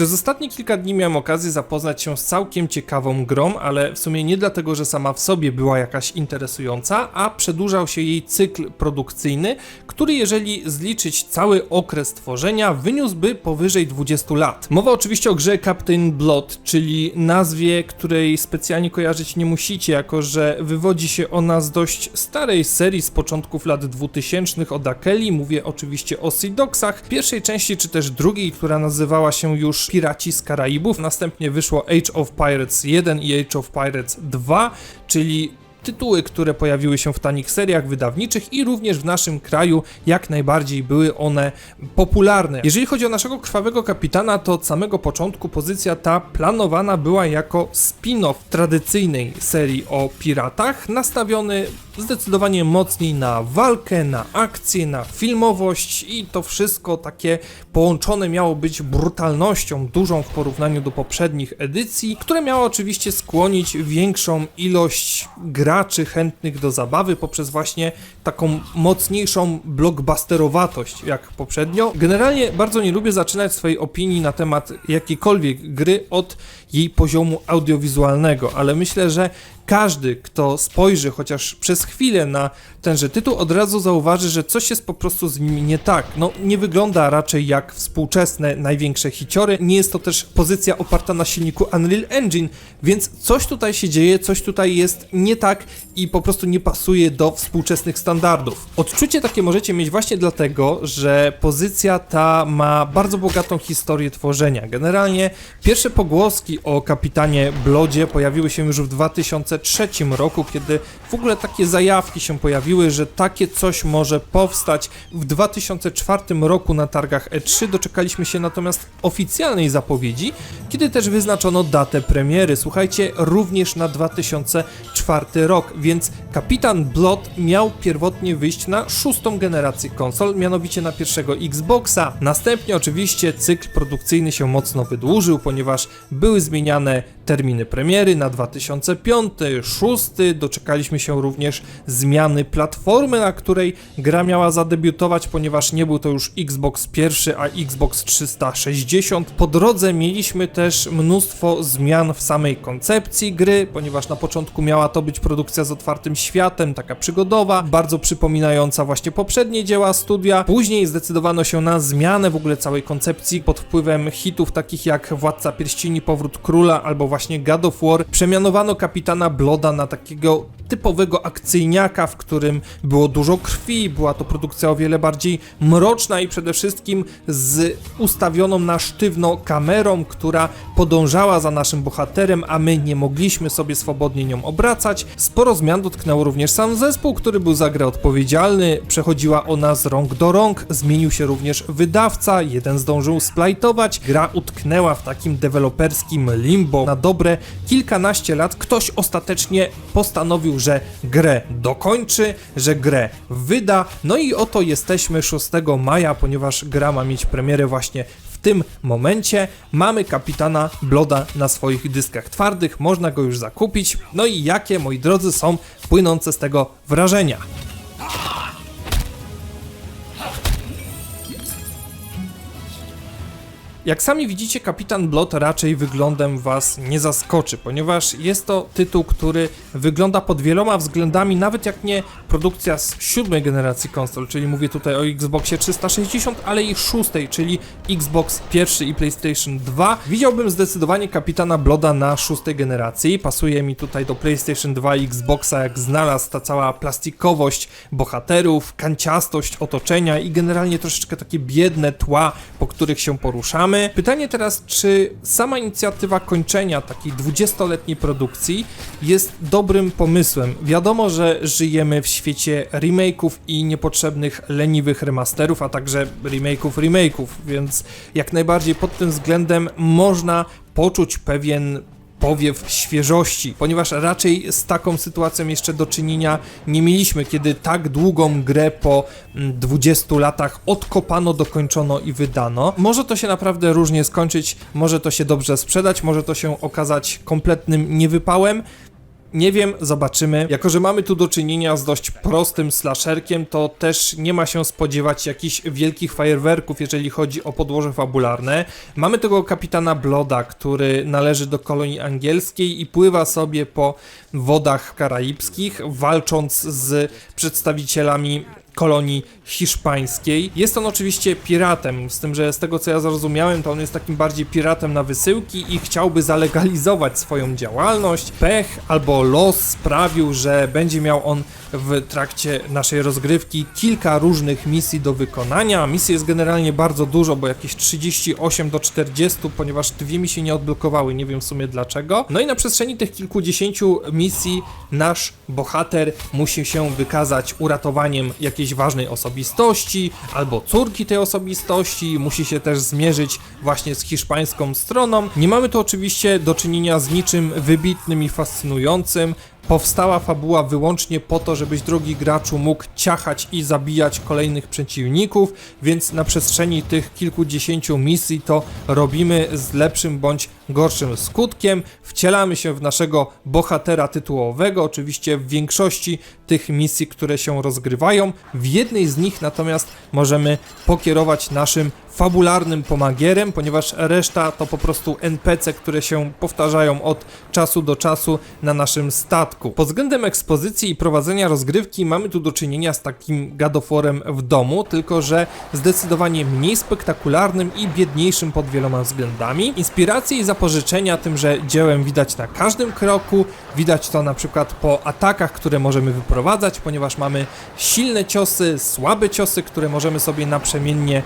Przez ostatnie kilka dni miałem okazję zapoznać się z całkiem ciekawą grą, ale w sumie nie dlatego, że sama w sobie była jakaś interesująca, a przedłużał się jej cykl produkcyjny, który jeżeli zliczyć cały okres tworzenia, wyniósłby powyżej 20 lat. Mowa oczywiście o grze Captain Blood, czyli nazwie, której specjalnie kojarzyć nie musicie, jako że wywodzi się ona z dość starej serii z początków lat 2000 od Akeli, mówię oczywiście o Sea Dogsach, pierwszej części czy też drugiej, która nazywała się już Piraci z Karaibów, następnie wyszło Age of Pirates 1 i Age of Pirates 2, czyli tytuły, które pojawiły się w tanich seriach wydawniczych i również w naszym kraju jak najbardziej były one popularne. Jeżeli chodzi o naszego krwawego kapitana, to od samego początku pozycja ta planowana była jako spin-off tradycyjnej serii o piratach, nastawiony zdecydowanie mocniej na walkę, na akcję, na filmowość i to wszystko takie połączone miało być brutalnością dużą w porównaniu do poprzednich edycji, które miało oczywiście skłonić większą ilość graczy chętnych do zabawy poprzez właśnie taką mocniejszą blockbusterowatość jak poprzednio. Generalnie bardzo nie lubię zaczynać swojej opinii na temat jakiejkolwiek gry od jej poziomu audiowizualnego, ale myślę, że każdy, kto spojrzy chociaż przez chwilę na tenże tytuł, od razu zauważy, że coś jest po prostu z nim nie tak. No, nie wygląda raczej jak współczesne największe hiciory. Nie jest to też pozycja oparta na silniku Unreal Engine, więc coś tutaj się dzieje, coś tutaj jest nie tak i po prostu nie pasuje do współczesnych standardów. Odczucie takie możecie mieć właśnie dlatego, że pozycja ta ma bardzo bogatą historię tworzenia. Generalnie pierwsze pogłoski o kapitanie Blodzie pojawiły się już w 2003 roku, kiedy w ogóle takie zajawki się pojawiły, że takie coś może powstać. W 2004 roku na targach E3 doczekaliśmy się natomiast oficjalnej zapowiedzi, kiedy też wyznaczono datę premiery. Słuchajcie, również na 2004 rok, więc Kapitan Blood miał pierwotnie wyjść na szóstą generację konsol, mianowicie na pierwszego Xboxa. Następnie oczywiście cykl produkcyjny się mocno wydłużył, ponieważ były zmieniane terminy premiery na 2005, 2006, doczekaliśmy się również zmiany platformy, na której gra miała zadebiutować, ponieważ nie był to już Xbox pierwszy, a Xbox 360. Po drodze mieliśmy też mnóstwo zmian w samej koncepcji gry, ponieważ na początku miała to być produkcja z otwartym światem, taka przygodowa, bardzo przypominająca właśnie poprzednie dzieła studia. Później zdecydowano się na zmianę w ogóle całej koncepcji pod wpływem hitów takich jak Władca Pierścieni, Powrót Króla albo właśnie God of War. Przemianowano kapitana Bloda na takiego typowego akcyjniaka, w którym było dużo krwi, była to produkcja o wiele bardziej mroczna i przede wszystkim z ustawioną na sztywno kamerą, która podążała za naszym bohaterem, a my nie mogliśmy sobie swobodnie nią obracać. Sporo zmian dotknęło również sam zespół, który był za grę odpowiedzialny, przechodziła ona z rąk do rąk, zmienił się również wydawca, jeden zdążył splajtować, gra utknęła w takim deweloperskim limbo na dobre kilkanaście lat. Ktoś ostatecznie postanowił, że grę dokończy, że grę wyda. No i oto jesteśmy 6 maja, ponieważ gra ma mieć premierę właśnie w tym momencie. Mamy kapitana Bloda na swoich dyskach twardych, można go już zakupić. No i jakie, moi drodzy, są płynące z tego wrażenia? Jak sami widzicie, Kapitan Blot raczej wyglądem Was nie zaskoczy, ponieważ jest to tytuł, który wygląda pod wieloma względami, nawet jak nie produkcja z siódmej generacji konsol, czyli mówię tutaj o Xboxie 360, ale i szóstej, czyli Xbox pierwszy i PlayStation 2. Widziałbym zdecydowanie Kapitana Bloda na szóstej generacji. Pasuje mi tutaj do PlayStation 2 i Xboxa, jak znalazł ta cała plastikowość bohaterów, kanciastość otoczenia i generalnie troszeczkę takie biedne tła, po których się poruszamy. Pytanie teraz, czy sama inicjatywa kończenia takiej 20-letniej produkcji jest dobrym pomysłem? Wiadomo, że żyjemy w świecie remake'ów i niepotrzebnych, leniwych remasterów, a także remake'ów remake'ów, więc jak najbardziej pod tym względem można poczuć pewien powiew świeżości, ponieważ raczej z taką sytuacją jeszcze do czynienia nie mieliśmy, kiedy tak długą grę po mm, 20 latach odkopano, dokończono i wydano. Może to się naprawdę różnie skończyć, może to się dobrze sprzedać, może to się okazać kompletnym niewypałem. Nie wiem, zobaczymy. Jako, że mamy tu do czynienia z dość prostym slasherkiem, to też nie ma się spodziewać jakichś wielkich fajerwerków, jeżeli chodzi o podłoże fabularne. Mamy tego kapitana Bloda, który należy do kolonii angielskiej i pływa sobie po wodach karaibskich, walcząc z przedstawicielami kolonii hiszpańskiej. Jest on oczywiście piratem, z tym, że z tego co ja zrozumiałem, to on jest takim bardziej piratem na wysyłki i chciałby zalegalizować swoją działalność. Pech albo los sprawił, że będzie miał on w trakcie naszej rozgrywki kilka różnych misji do wykonania. Misji jest generalnie bardzo dużo, bo jakieś 38 do 40, ponieważ dwie mi się nie odblokowały, nie wiem w sumie dlaczego. No i na przestrzeni tych kilkudziesięciu misji nasz bohater musi się wykazać uratowaniem jakiejś ważnej osobistości albo córki tej osobistości, musi się też zmierzyć właśnie z hiszpańską stroną. Nie mamy tu oczywiście do czynienia z niczym wybitnym i fascynującym. Powstała fabuła wyłącznie po to, żebyś drogi graczu mógł ciachać i zabijać kolejnych przeciwników, więc na przestrzeni tych kilkudziesięciu misji to robimy z lepszym bądź gorszym skutkiem. Wcielamy się w naszego bohatera tytułowego, oczywiście w większości tych misji, które się rozgrywają. W jednej z nich natomiast możemy pokierować naszym fabularnym pomagierem, ponieważ reszta to po prostu NPC, które się powtarzają od czasu do czasu na naszym statku. Pod względem ekspozycji i prowadzenia rozgrywki mamy tu do czynienia z takim gadoforem w domu, tylko że zdecydowanie mniej spektakularnym i biedniejszym pod wieloma względami. Inspiracje i zapożyczenia tymże dziełem widać na każdym kroku, widać to na przykład po atakach, które możemy wyprowadzać, ponieważ mamy silne ciosy, słabe ciosy, które możemy sobie naprzemiennie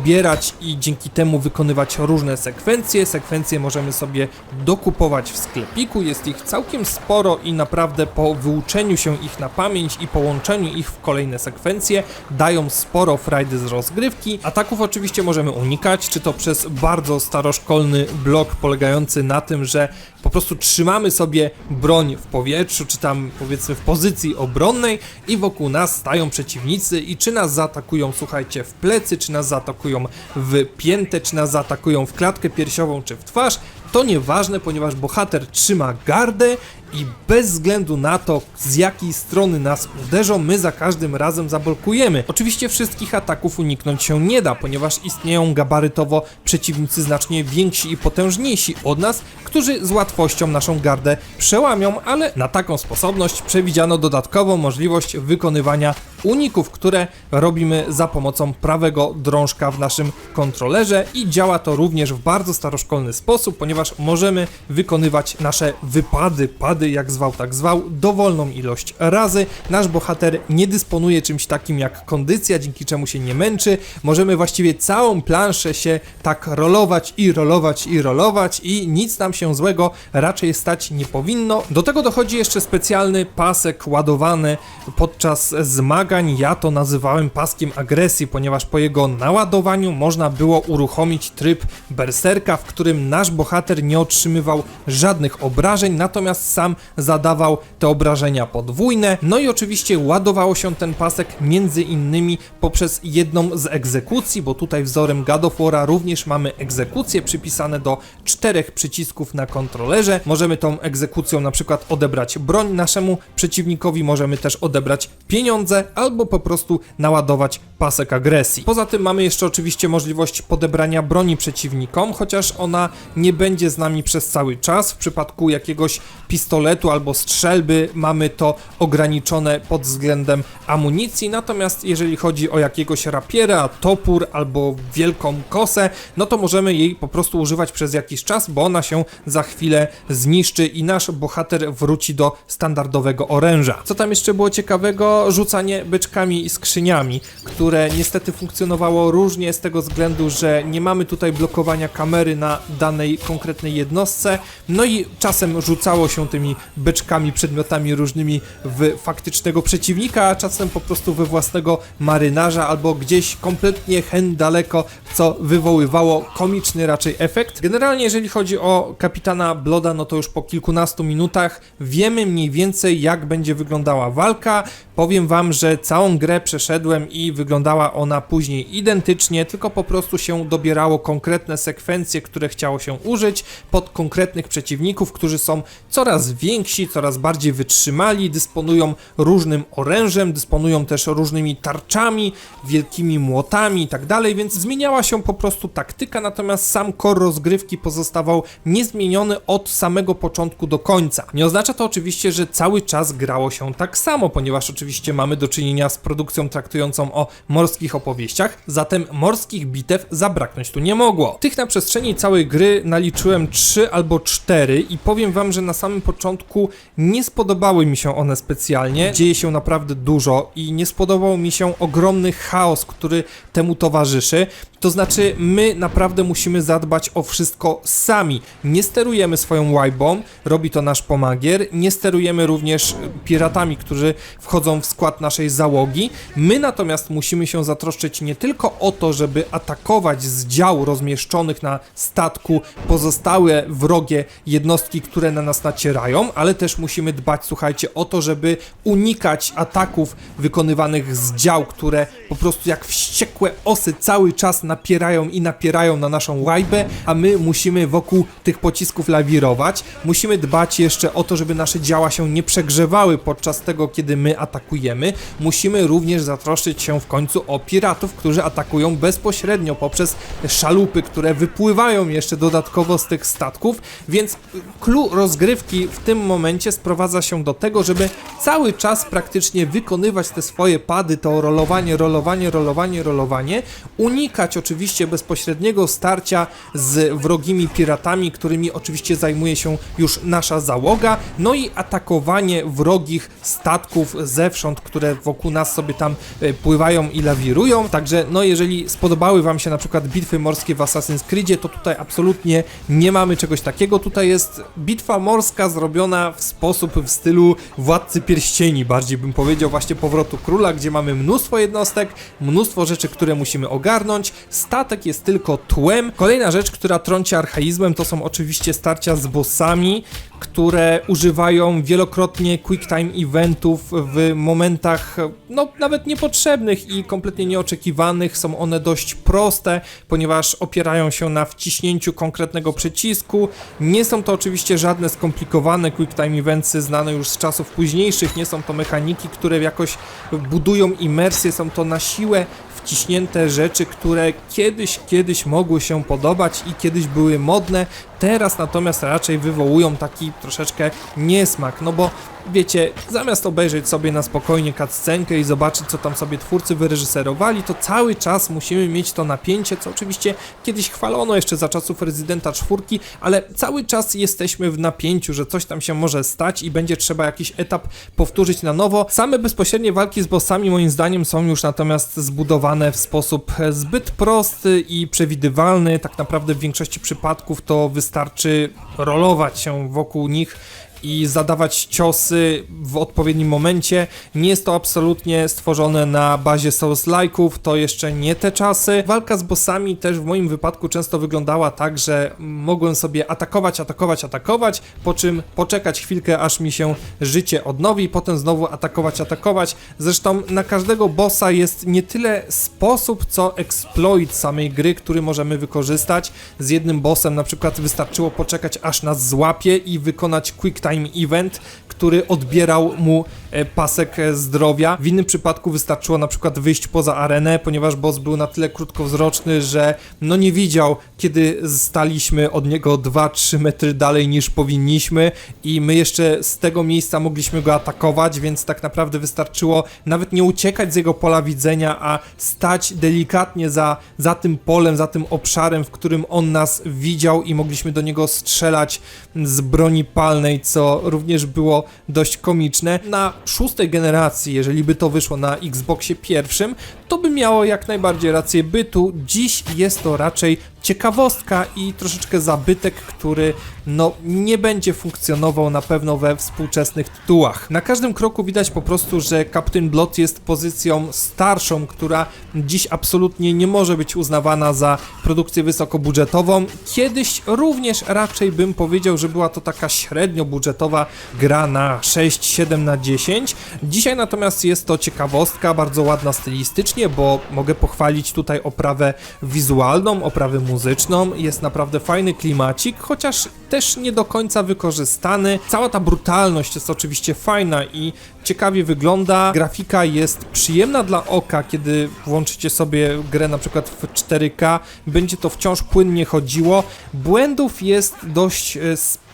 dobierać i dzięki temu wykonywać różne sekwencje. Sekwencje możemy sobie dokupować w sklepiku, jest ich całkiem sporo i naprawdę po wyuczeniu się ich na pamięć i połączeniu ich w kolejne sekwencje dają sporo frajdy z rozgrywki. Ataków oczywiście możemy unikać, czy to przez bardzo staroszkolny blok polegający na tym, że po prostu trzymamy sobie broń w powietrzu, czy tam powiedzmy w pozycji obronnej i wokół nas stają przeciwnicy i czy nas zaatakują, słuchajcie, w plecy, czy nas zaatakują w piętę, czy nas zaatakują w klatkę piersiową, czy w twarz, to nieważne, ponieważ bohater trzyma gardę i bez względu na to, z jakiej strony nas uderzą, my za każdym razem zablokujemy. Oczywiście wszystkich ataków uniknąć się nie da, ponieważ istnieją gabarytowo przeciwnicy znacznie więksi i potężniejsi od nas, którzy z łatwością naszą gardę przełamią, ale na taką sposobność przewidziano dodatkową możliwość wykonywania uników, które robimy za pomocą prawego drążka w naszym kontrolerze i działa to również w bardzo staroszkolny sposób, ponieważ możemy wykonywać nasze wypady, pady jak zwał tak zwał, dowolną ilość razy. Nasz bohater nie dysponuje czymś takim jak kondycja, dzięki czemu się nie męczy. Możemy właściwie całą planszę się tak rolować i rolować i rolować i nic nam się złego raczej stać nie powinno. Do tego dochodzi jeszcze specjalny pasek ładowany podczas zmagań. Ja to nazywałem paskiem agresji, ponieważ po jego naładowaniu można było uruchomić tryb berserka, w którym nasz bohater nie otrzymywał żadnych obrażeń, natomiast sam zadawał te obrażenia podwójne. No i oczywiście ładowało się ten pasek między innymi poprzez jedną z egzekucji, bo tutaj wzorem God of War'a również mamy egzekucje przypisane do czterech przycisków na kontrolerze. Możemy tą egzekucją na przykład odebrać broń naszemu przeciwnikowi, możemy też odebrać pieniądze albo po prostu naładować pasek agresji. Poza tym mamy jeszcze oczywiście możliwość podebrania broni przeciwnikom, chociaż ona nie będzie z nami przez cały czas. W przypadku jakiegoś pistoletu albo strzelby mamy to ograniczone pod względem amunicji, natomiast jeżeli chodzi o jakiegoś rapiera, topór albo wielką kosę, no to możemy jej po prostu używać przez jakiś czas, bo ona się za chwilę zniszczy i nasz bohater wróci do standardowego oręża. Co tam jeszcze było ciekawego? Rzucanie beczkami i skrzyniami, które niestety funkcjonowało różnie z tego względu, że nie mamy tutaj blokowania kamery na danej konkretnej jednostce, no i czasem rzucało się tymi beczkami, przedmiotami różnymi w faktycznego przeciwnika, a czasem po prostu we własnego marynarza albo gdzieś kompletnie hen daleko, co wywoływało komiczny raczej efekt. Generalnie jeżeli chodzi o kapitana Bloda, no to już po kilkunastu minutach wiemy mniej więcej jak będzie wyglądała walka. Powiem wam, że całą grę przeszedłem i wyglądała ona później identycznie, tylko po prostu się dobierało konkretne sekwencje, które chciało się użyć. pod konkretnych przeciwników, którzy są coraz więksi, coraz bardziej wytrzymali, dysponują różnym orężem, dysponują też różnymi tarczami, wielkimi młotami i tak dalej, więc zmieniała się po prostu taktyka, natomiast sam core rozgrywki pozostawał niezmieniony od samego początku do końca. Nie oznacza to oczywiście, że cały czas grało się tak samo, ponieważ oczywiście mamy do czynienia z produkcją traktującą o morskich opowieściach, zatem morskich bitew zabraknąć tu nie mogło. Tych na przestrzeni całej gry naliczyłem 3 albo 4 i powiem wam, że na samym początku nie spodobały mi się one specjalnie. Dzieje się naprawdę dużo i nie spodobał mi się ogromny chaos, który temu towarzyszy. To znaczy, my naprawdę musimy zadbać o wszystko sami. Nie sterujemy swoją łajbą, robi to nasz pomagier. Nie sterujemy również piratami, którzy wchodzą w skład naszej załogi. My natomiast musimy się zatroszczyć nie tylko o to, żeby atakować z dział rozmieszczonych na statku pozostałe wrogie jednostki, które na nas nacierają, ale też musimy dbać, słuchajcie, o to, żeby unikać ataków wykonywanych z dział, które po prostu jak wściekłe osy cały czas napierają i napierają na naszą łajbę, a my musimy wokół tych pocisków lawirować. Musimy dbać jeszcze o to, żeby nasze działa się nie przegrzewały podczas tego, kiedy my atakujemy. Musimy również zatroszczyć się w końcu o piratów, którzy atakują bezpośrednio poprzez szalupy, które wypływają jeszcze dodatkowo z tych statków, więc clue rozgrywki w tym momencie sprowadza się do tego, żeby cały czas praktycznie wykonywać te swoje pady, to rolowanie, rolowanie, rolowanie, rolowanie, unikać oczywiście bezpośredniego starcia z wrogimi piratami, którymi oczywiście zajmuje się już nasza załoga, no i atakowanie wrogich statków zewsząd, które wokół nas sobie tam e, i lawirują. Także no jeżeli spodobały wam się na przykład bitwy morskie w Assassin's Creedzie, to tutaj absolutnie nie mamy czegoś takiego. Tutaj jest bitwa morska zrobiona w sposób w stylu Władcy Pierścieni, bardziej bym powiedział właśnie Powrotu Króla, gdzie mamy mnóstwo jednostek, mnóstwo rzeczy, które musimy ogarnąć. Statek jest tylko tłem. Kolejna rzecz, która trąci archaizmem, to są oczywiście starcia z bossami, które używają wielokrotnie quick time eventów w momentach, no nawet niepotrzebnych i kompletnie nieoczekiwanych. Są one dość proste, ponieważ opierają się na wciśnięciu konkretnego przycisku. Nie są to oczywiście żadne skomplikowane quick time eventsy znane już z czasów późniejszych, nie są to mechaniki, które jakoś budują imersję, są to na siłę wciśnięte rzeczy, które kiedyś, kiedyś mogły się podobać i kiedyś były modne, teraz natomiast raczej wywołują taki troszeczkę niesmak, no bo wiecie, zamiast obejrzeć sobie na spokojnie cutscenkę i zobaczyć, co tam sobie twórcy wyreżyserowali, to cały czas musimy mieć to napięcie, co oczywiście kiedyś chwalono jeszcze za czasów Rezydenta 4, ale cały czas jesteśmy w napięciu, że coś tam się może stać i będzie trzeba jakiś etap powtórzyć na nowo. Same bezpośrednie walki z bossami moim zdaniem są już natomiast zbudowane w sposób zbyt prosty i przewidywalny. Tak naprawdę w większości przypadków to wystarczy rolować się wokół nich i zadawać ciosy w odpowiednim momencie. Nie jest to absolutnie stworzone na bazie Souls-like'ów, to jeszcze nie te czasy. Walka z bossami też w moim wypadku często wyglądała tak, że mogłem sobie atakować, atakować, atakować, po czym poczekać chwilkę, aż mi się życie odnowi, potem znowu atakować, atakować. Zresztą na każdego bossa jest nie tyle sposób, co exploit samej gry, który możemy wykorzystać. Z jednym bossem na przykład wystarczyło poczekać, aż nas złapie i wykonać quick time event, który odbierał mu e, pasek e, zdrowia. W innym przypadku wystarczyło na przykład wyjść poza arenę, ponieważ boss był na tyle krótkowzroczny, że no nie widział, kiedy staliśmy od niego 2-3 metry dalej niż powinniśmy i my jeszcze z tego miejsca mogliśmy go atakować, więc tak naprawdę wystarczyło nawet nie uciekać z jego pola widzenia, a stać delikatnie za, za tym polem, za tym obszarem, w którym on nas widział i mogliśmy do niego strzelać z broni palnej, co również było dość komiczne. Na szóstej generacji, jeżeli by to wyszło na Xboxie pierwszym, to by miało jak najbardziej rację bytu. Dziś jest to raczej ciekawostka i troszeczkę zabytek, który no nie będzie funkcjonował na pewno we współczesnych tytułach. Na każdym kroku widać po prostu, że Captain Blood jest pozycją starszą, która dziś absolutnie nie może być uznawana za produkcję wysokobudżetową. Kiedyś również raczej bym powiedział, że była to taka średnio budżetowa gra na 6-7 na 10. Dzisiaj natomiast jest to ciekawostka, bardzo ładna stylistycznie, bo mogę pochwalić tutaj oprawę wizualną, oprawę muzyczną. Jest naprawdę fajny klimacik, chociaż też nie do końca wykorzystany. Cała ta brutalność jest oczywiście fajna i ciekawie wygląda. Grafika jest przyjemna dla oka, kiedy włączycie sobie grę na przykład w 4K, będzie to wciąż płynnie chodziło. Błędów jest dość e,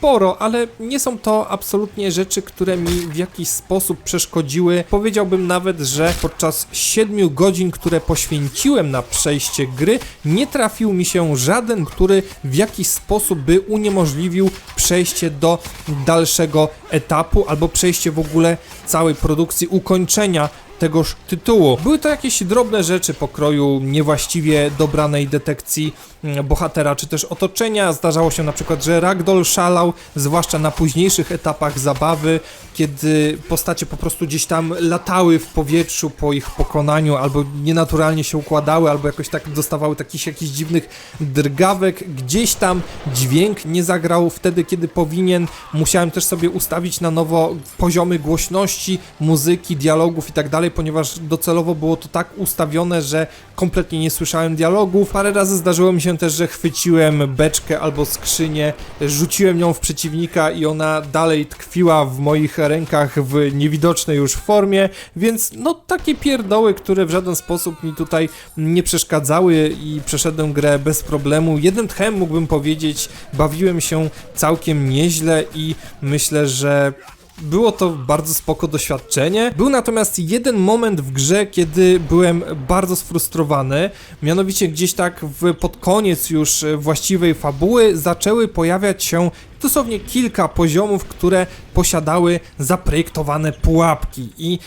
sporo, ale nie są to absolutnie rzeczy, które mi w jakiś sposób przeszkodziły. Powiedziałbym nawet, że podczas 7 godzin, które poświęciłem na przejście gry, nie trafił mi się żaden, który w jakiś sposób by uniemożliwił przejście do dalszego etapu albo przejście w ogóle całej produkcji, ukończenia tegoż tytułu. Były to jakieś drobne rzeczy pokroju niewłaściwie dobranej detekcji mm, bohatera czy też otoczenia. Zdarzało się na przykład, że Ragdoll szalał, zwłaszcza na późniejszych etapach zabawy, kiedy postacie po prostu gdzieś tam latały w powietrzu po ich pokonaniu, albo nienaturalnie się układały, albo jakoś tak dostawały takich jakichś dziwnych drgawek. Gdzieś tam dźwięk nie zagrał wtedy, kiedy powinien. Musiałem też sobie ustawić na nowo poziomy głośności, muzyki, dialogów i tak dalej, ponieważ docelowo było to tak ustawione, że kompletnie nie słyszałem dialogów. Parę razy zdarzyło mi się też, że chwyciłem beczkę albo skrzynię, rzuciłem ją w przeciwnika i ona dalej tkwiła w moich rękach w niewidocznej już formie, więc no takie pierdoły, które w żaden sposób mi tutaj nie przeszkadzały i przeszedłem grę bez problemu. Jednym tchem mógłbym powiedzieć, bawiłem się całkiem nieźle i myślę, że było to bardzo spoko doświadczenie. Był natomiast jeden moment w grze, kiedy byłem bardzo sfrustrowany. Mianowicie gdzieś tak w, pod koniec już właściwej fabuły zaczęły pojawiać się dosłownie kilka poziomów, które posiadały zaprojektowane pułapki. I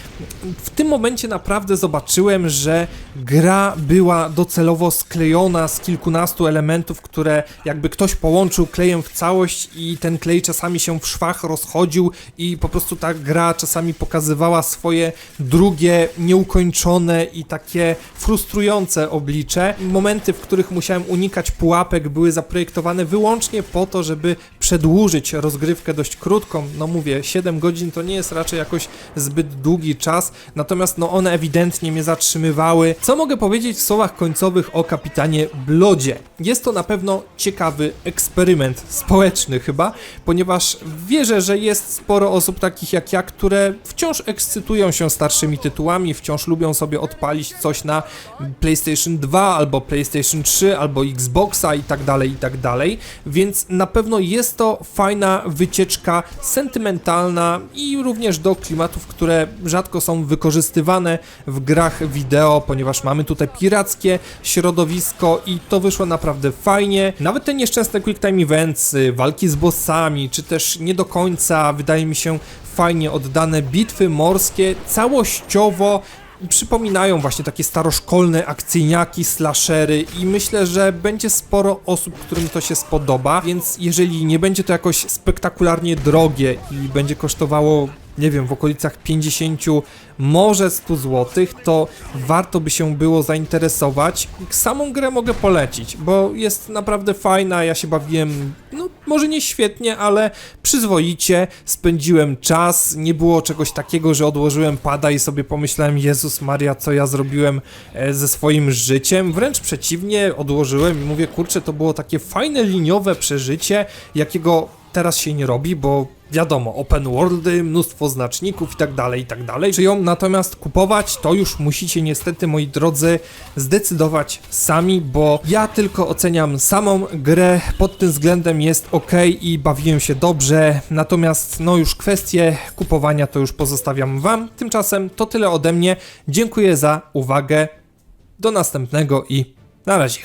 w tym momencie naprawdę zobaczyłem, że gra była docelowo sklejona z kilkunastu elementów, które jakby ktoś połączył klejem w całość i ten klej czasami się w szwach rozchodził i po prostu ta gra czasami pokazywała swoje drugie, nieukończone i takie frustrujące oblicze. Momenty, w których musiałem unikać pułapek, były zaprojektowane wyłącznie po to, żeby przedłużyć rozgrywkę dość krótką. No mówię, 7 godzin to nie jest raczej jakoś zbyt długi czas, natomiast no one ewidentnie mnie zatrzymywały. Co mogę powiedzieć w słowach końcowych o kapitanie Blodzie? Jest to na pewno ciekawy eksperyment społeczny chyba, ponieważ wierzę, że jest sporo osób takich jak ja, które wciąż ekscytują się starszymi tytułami, wciąż lubią sobie odpalić coś na PlayStation 2 albo PlayStation 3 albo Xboxa i tak dalej, i tak dalej, więc na pewno jest to fajna wycieczka sentymentalna i również do klimatów, które rzadko są wykorzystywane w grach wideo, ponieważ mamy tutaj pirackie środowisko i to wyszło naprawdę fajnie. Nawet te nieszczęsne quick time events, y, walki z bossami, czy też nie do końca, wydaje mi się, fajnie oddane bitwy morskie, całościowo przypominają właśnie takie staroszkolne akcyjniaki, slashery i myślę, że będzie sporo osób, którym to się spodoba, więc jeżeli nie będzie to jakoś spektakularnie drogie i będzie kosztowało nie wiem, w okolicach 50, może 100 zł, to warto by się było zainteresować. Samą grę mogę polecić, bo jest naprawdę fajna, ja się bawiłem, no może nie świetnie, ale przyzwoicie, spędziłem czas, nie było czegoś takiego, że odłożyłem pada i sobie pomyślałem, Jezus Maria, co ja zrobiłem e, ze swoim życiem, wręcz przeciwnie, odłożyłem i mówię, kurczę, to było takie fajne liniowe przeżycie, jakiego teraz się nie robi, bo wiadomo, open worldy, mnóstwo znaczników i tak dalej, i tak dalej. Czy ją natomiast kupować, to już musicie niestety, moi drodzy, zdecydować sami, bo ja tylko oceniam samą grę, pod tym względem jest ok i bawiłem się dobrze, natomiast no już kwestie kupowania to już pozostawiam wam. Tymczasem to tyle ode mnie, dziękuję za uwagę, do następnego i na razie.